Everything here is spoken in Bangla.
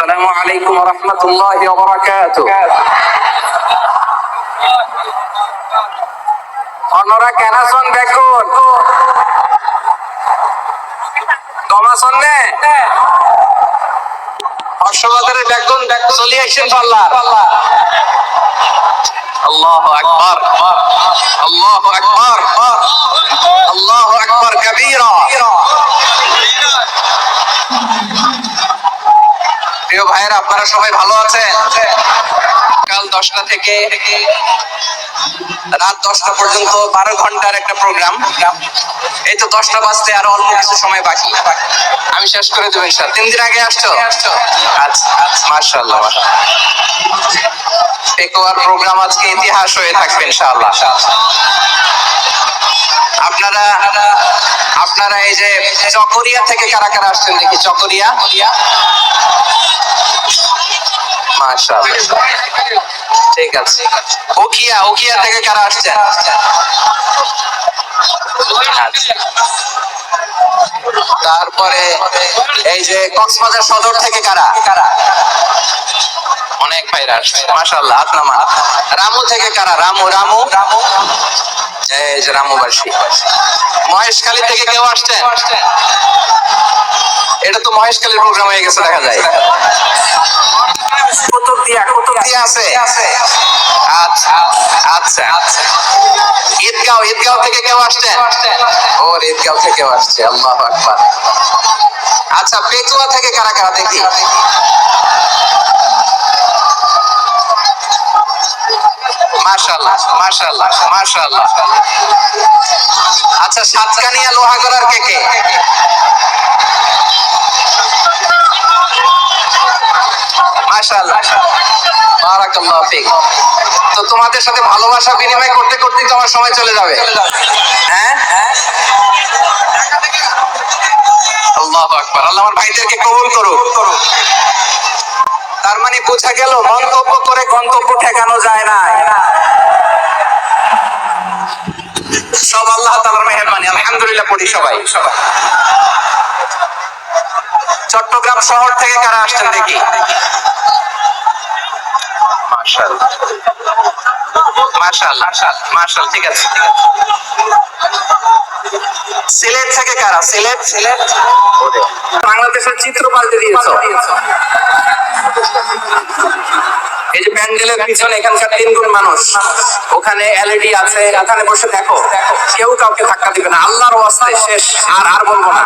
السلام عليكم ورحمة الله وبركاته অন্যরা কেন আছেন দেখুন কম আছেন নে হর্ষবাজারের দেখুন চলে আসছেন পাল্লা আল্লাহ আকবার আল্লাহ আকবার আল্লাহ আকবার কবীরা প্রিয় ভাইয়েরা আপনারা সবাই ভালো আছেন? কাল দশটা থেকে রাত দশটা পর্যন্ত বারো ঘণ্টার একটা প্রোগ্রাম এই তো দশটা বাজতে আরও অল্প কিছু সময় বাকি। আমি শেষ করে দেবো ইনশাল তিন দিন আগে আসছো? আচ্ছা মার্শাল্লাহ টেকোয়ার প্রোগ্রাম আজকে ইতিহাস হয়ে থাকবে ইনশাআল্লাহ। আপনারা আপনারা এই যে চকরিয়া থেকে কারা কারা আসছেন দেখি চকরিয়া? ঠিক আছে। ওকিয়া ওকিয়া থেকে কারা আসছেন? আচ্ছা। তারপরে এই যে কক্সবাজার সদর থেকে কারা? কারা অনেক ভাইরা আসছে। মাশাআল্লাহ আপনামা রামু থেকে কারা? রামু রামু রামু। রামুবাসী। মহেশখালী থেকে কেউ আসছেন এটা তো মহেশখালীর প্রোগ্রাম হয়ে গেছে দেখা যায়। আছে? আচ্ছা আচ্ছা। ঈদগাঁও ঈদগাঁও থেকে কেউ আসছেন ও ঈদগাঁও থেকেও আসছে আল্লাহ আকবার। আচ্ছা পেকুয়া থেকে কারা কারা দেখি? আচ্ছা সাতকানিয়া লোহাগড়ার কে কে? মাশাআল্লাহ বারাকাল্লাহু ফিক। তো তোমাদের সাথে ভালোবাসা বিনিময় করতে করতেই তো আমার সময় চলে যাবে। হ্যাঁ? আল্লাহু আকবার আল্লাহ আমার ভাইদেরকে কবুল করুক। তার মানে বোঝা গেল মন্তব্য করে গন্তব্য ঠেকানো যায় না। সব আল্লাহ তাআলার মেহেরবানি। আলহামদুলিল্লাহ পড়ি সবাই। চট্টগ্রাম শহর থেকে কারা আসছেন দেখি? ঠিক আছে। সিলেট থেকে কারা? সিলেট সিলেট। বাংলাদেশের চিত্র পাল্টে দিয়েছ। প্যান্ডেলের পিছনে এখানকার তিন গুণ মানুষ। ওখানে এলইডি আছে। ওখানে বসে দেখো। কেউ কাউকে ধাক্কা দিবে না। আল্লাহর ওয়াস্তে শেষ। আর আর বলব না।